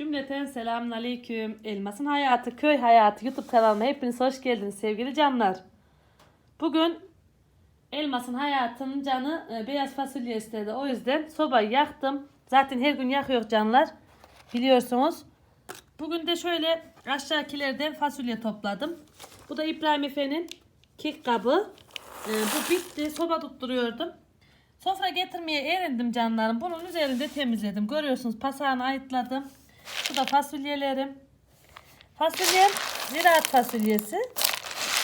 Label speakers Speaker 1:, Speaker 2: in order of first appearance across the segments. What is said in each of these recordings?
Speaker 1: Cümleten selamun aleyküm. Elmas'ın hayatı, köy hayatı YouTube kanalıma hepiniz hoş geldiniz sevgili canlar. Bugün Elmas'ın hayatının canı e, beyaz fasulye istedi. O yüzden sobayı yaktım. Zaten her gün yakıyor canlar. Biliyorsunuz. Bugün de şöyle aşağıkilerden fasulye topladım. Bu da İbrahim Efe'nin kek kabı. E, bu bitti. Soba tutturuyordum. Sofra getirmeye erindim canlarım. Bunun üzerinde temizledim. Görüyorsunuz pasağını ayıtladım. Bu da fasulyelerim. Fasulyem ziraat fasulyesi.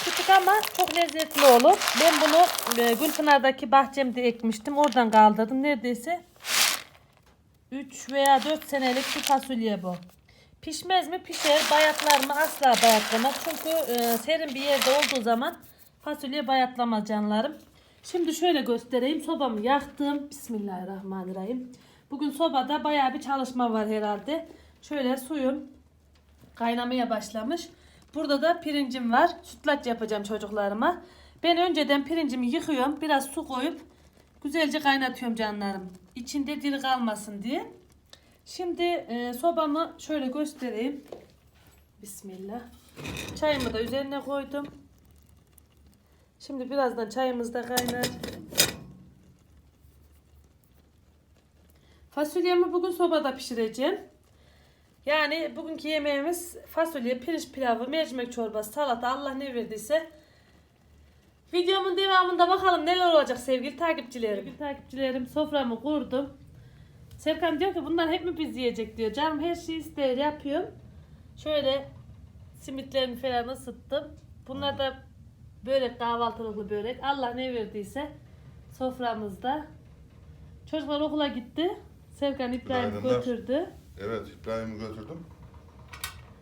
Speaker 1: Küçük ama çok lezzetli olur. Ben bunu e, Gülpınar'daki bahçemde ekmiştim. Oradan kaldırdım. Neredeyse 3 veya 4 senelik bir fasulye bu. Pişmez mi? Pişer. Bayatlar mı? Asla bayatlamaz. Çünkü e, serin bir yerde olduğu zaman fasulye bayatlamaz canlarım. Şimdi şöyle göstereyim. Sobamı yaktım. Bismillahirrahmanirrahim. Bugün sobada bayağı bir çalışma var herhalde. Şöyle suyum kaynamaya başlamış. Burada da pirincim var. Sütlaç yapacağım çocuklarıma. Ben önceden pirincimi yıkıyorum. Biraz su koyup güzelce kaynatıyorum canlarım. İçinde diri kalmasın diye. Şimdi e, sobamı şöyle göstereyim. Bismillah. Çayımı da üzerine koydum. Şimdi birazdan çayımız da kaynar. Fasulyemi bugün sobada pişireceğim. Yani bugünkü yemeğimiz fasulye, pirinç pilavı, mercimek çorbası, salata Allah ne verdiyse. Videomun devamında bakalım neler olacak sevgili takipçilerim. Sevgili takipçilerim soframı kurdum. Serkan diyor ki bunlar hep mi biz yiyecek diyor. Canım her şeyi ister yapıyorum. Şöyle simitlerimi falan ısıttım. Bunlar da börek kahvaltılıklı börek. Allah ne verdiyse soframızda. Çocuklar okula gitti. Serkan İbrahim
Speaker 2: Günaydınlar.
Speaker 1: götürdü.
Speaker 2: Evet İbrahim'i götürdüm.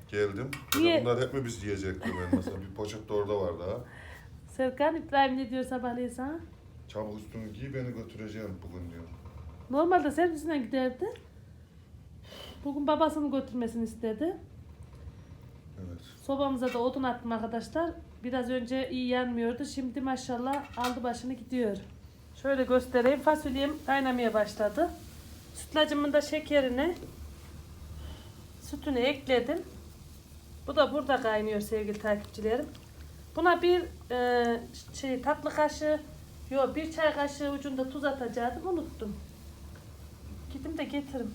Speaker 2: Geldim.
Speaker 1: Niye?
Speaker 2: Niye? Bunlar hep mi biz yiyecektik ben mesela bir poşet de orada var daha.
Speaker 1: Serkan İbrahim ne diyor sabahleyin sana?
Speaker 2: Çabuk üstünü giy beni götüreceğim bugün diyor.
Speaker 1: Normalde servisine giderdi. Bugün babasını götürmesini istedi.
Speaker 2: Evet.
Speaker 1: Sobamıza da odun attım arkadaşlar. Biraz önce iyi yanmıyordu. Şimdi maşallah aldı başını gidiyor. Şöyle göstereyim. Fasulyem kaynamaya başladı. Sütlacımın da şekerini sütünü ekledim. Bu da burada kaynıyor sevgili takipçilerim. Buna bir e, şey tatlı kaşığı yok bir çay kaşığı ucunda tuz atacaktım unuttum. Gidin de getirin.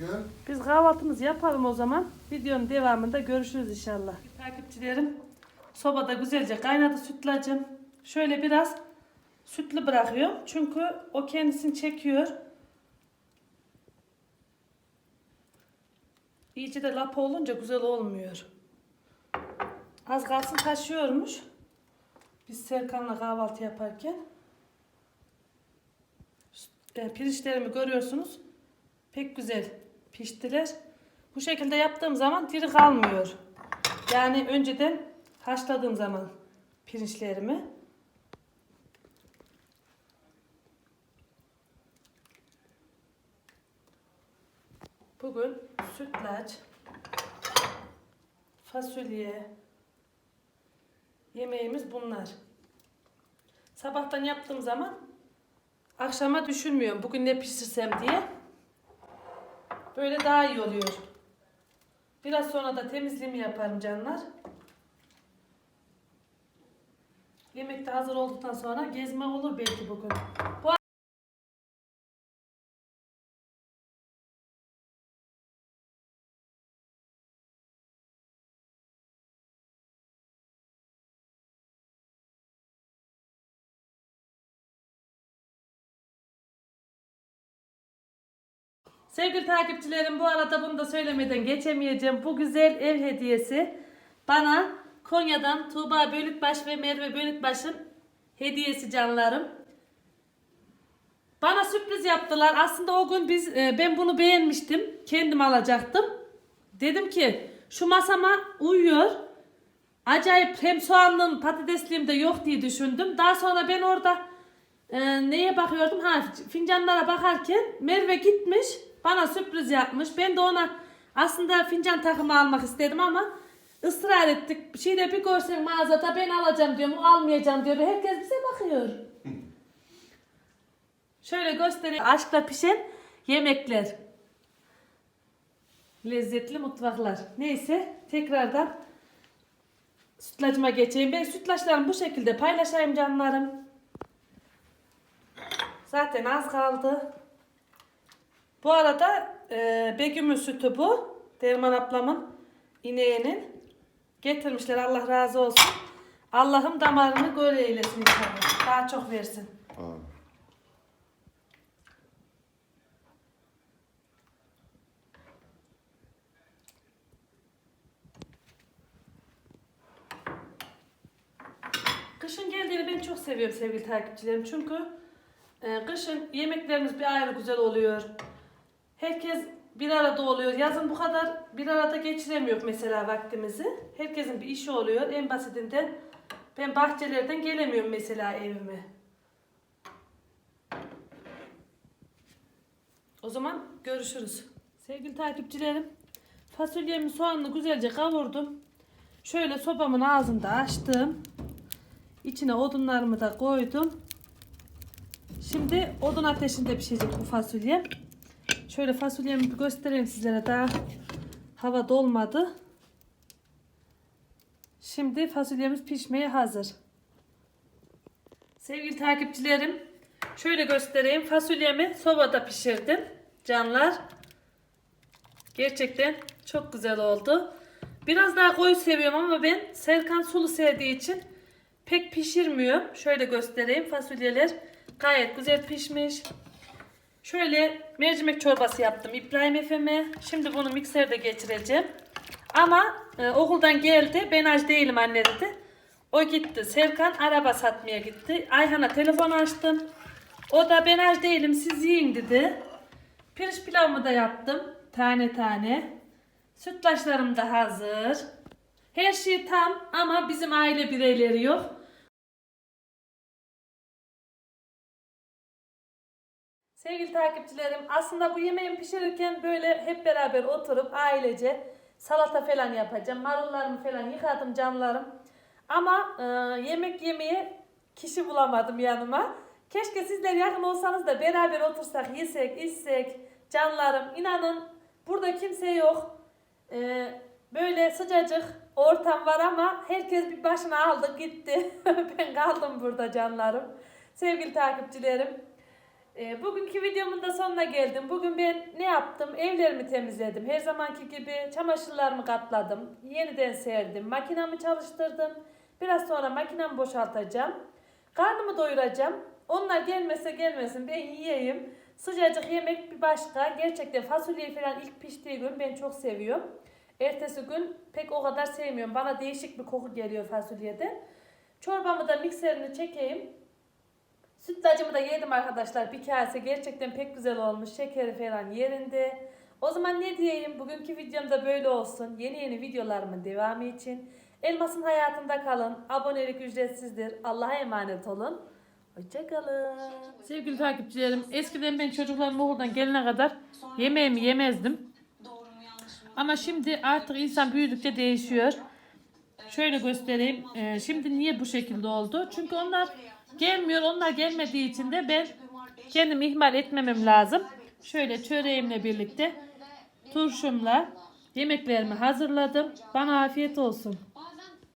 Speaker 2: Gel.
Speaker 1: Biz kahvaltımızı yapalım o zaman. Videonun devamında görüşürüz inşallah. Takipçilerim sobada güzelce kaynadı sütlacım. Şöyle biraz sütlü bırakıyorum. Çünkü o kendisini çekiyor. İyice de lapa olunca güzel olmuyor. Az kalsın taşıyormuş. Biz Serkan'la kahvaltı yaparken. E, pirinçlerimi görüyorsunuz. Pek güzel piştiler. Bu şekilde yaptığım zaman diri kalmıyor. Yani önceden haşladığım zaman pirinçlerimi. Bugün sütlaç, fasulye, yemeğimiz bunlar. Sabahtan yaptığım zaman akşama düşünmüyorum bugün ne pişirsem diye. Böyle daha iyi oluyor. Biraz sonra da temizliğimi yaparım canlar. Yemek de hazır olduktan sonra gezme olur belki bugün. Bu Sevgili takipçilerim bu arada bunu da söylemeden geçemeyeceğim. Bu güzel ev hediyesi bana Konya'dan Tuğba Bölükbaş ve Merve Bölükbaş'ın hediyesi canlarım. Bana sürpriz yaptılar. Aslında o gün biz e, ben bunu beğenmiştim. Kendim alacaktım. Dedim ki şu masama uyuyor. Acayip hem soğanlığım patatesliğim de yok diye düşündüm. Daha sonra ben orada e, neye bakıyordum? Ha fincanlara bakarken Merve gitmiş. Bana sürpriz yapmış. Ben de ona Aslında fincan takımı almak istedim ama ısrar ettik. Şeyde bir görsen mağazada ben alacağım diyorum, almayacağım diyor. Herkes bize bakıyor. Şöyle göstereyim. Aşkla pişen yemekler. Lezzetli mutfaklar. Neyse tekrardan sütlacıma geçeyim. Ben sütlaçlarımı bu şekilde paylaşayım canlarım. Zaten az kaldı. Bu arada e, Begüm'ün sütü bu. Derman ablamın ineğinin. Getirmişler Allah razı olsun. Allah'ım damarını göre eylesin inşallah. Daha çok versin.
Speaker 2: Ha.
Speaker 1: Kışın geldiğini ben çok seviyorum sevgili takipçilerim. Çünkü e, kışın yemeklerimiz bir ayrı güzel oluyor. Herkes bir arada oluyor. Yazın bu kadar bir arada geçiremiyor mesela vaktimizi. Herkesin bir işi oluyor. En basitinden ben bahçelerden gelemiyorum mesela evime. O zaman görüşürüz. Sevgili takipçilerim, fasulyemi soğanını güzelce kavurdum. Şöyle sobamın ağzında açtım. İçine odunlarımı da koydum. Şimdi odun ateşinde pişecek bu fasulye. Şöyle fasulyemi göstereyim sizlere daha hava dolmadı. Şimdi fasulyemiz pişmeye hazır. Sevgili takipçilerim, şöyle göstereyim. Fasulyemi sobada pişirdim. Canlar. Gerçekten çok güzel oldu. Biraz daha koyu seviyorum ama ben Serkan sulu sevdiği için pek pişirmiyor. Şöyle göstereyim. Fasulyeler gayet güzel pişmiş. Şöyle mercimek çorbası yaptım İbrahim Efe'me. Şimdi bunu mikserde geçireceğim. Ama e, okuldan geldi. Ben aç değilim anne dedi. O gitti. Serkan araba satmaya gitti. Ayhan'a telefon açtım. O da ben aç değilim siz yiyin dedi. Pirinç pilavımı da yaptım. Tane tane. Sütlaçlarım da hazır. Her şey tam ama bizim aile bireyleri yok. Sevgili takipçilerim aslında bu yemeği pişirirken böyle hep beraber oturup ailece salata falan yapacağım. Marullarımı falan yıkadım canlarım. Ama e, yemek yemeye kişi bulamadım yanıma. Keşke sizler yakın olsanız da beraber otursak, yesek, içsek canlarım. İnanın burada kimse yok. E, böyle sıcacık ortam var ama herkes bir başına aldı gitti. ben kaldım burada canlarım. Sevgili takipçilerim. E, bugünkü videomun da sonuna geldim. Bugün ben ne yaptım? Evlerimi temizledim. Her zamanki gibi çamaşırlarımı katladım. Yeniden serdim. Makinamı çalıştırdım. Biraz sonra makinamı boşaltacağım. Karnımı doyuracağım. Onlar gelmese gelmesin ben yiyeyim. Sıcacık yemek bir başka. Gerçekten fasulyeyi falan ilk piştiği gün ben çok seviyorum. Ertesi gün pek o kadar sevmiyorum. Bana değişik bir koku geliyor fasulyede. Çorbamı da mikserini çekeyim. Sütlacımı da yedim arkadaşlar. Bir kase gerçekten pek güzel olmuş. Şekeri falan yerinde. O zaman ne diyeyim? Bugünkü videom da böyle olsun. Yeni yeni videolarımın devamı için. Elmas'ın hayatında kalın. Abonelik ücretsizdir. Allah'a emanet olun. Hoşçakalın. Sevgili takipçilerim, eskiden ben çocuklarım okuldan gelene kadar yemeğimi yemezdim. Ama şimdi artık insan büyüdükçe değişiyor. Şöyle göstereyim. Ee, şimdi niye bu şekilde oldu? Çünkü onlar gelmiyor. Onlar gelmediği için de ben kendimi ihmal etmemem lazım. Şöyle çöreğimle birlikte turşumla yemeklerimi hazırladım. Bana afiyet olsun.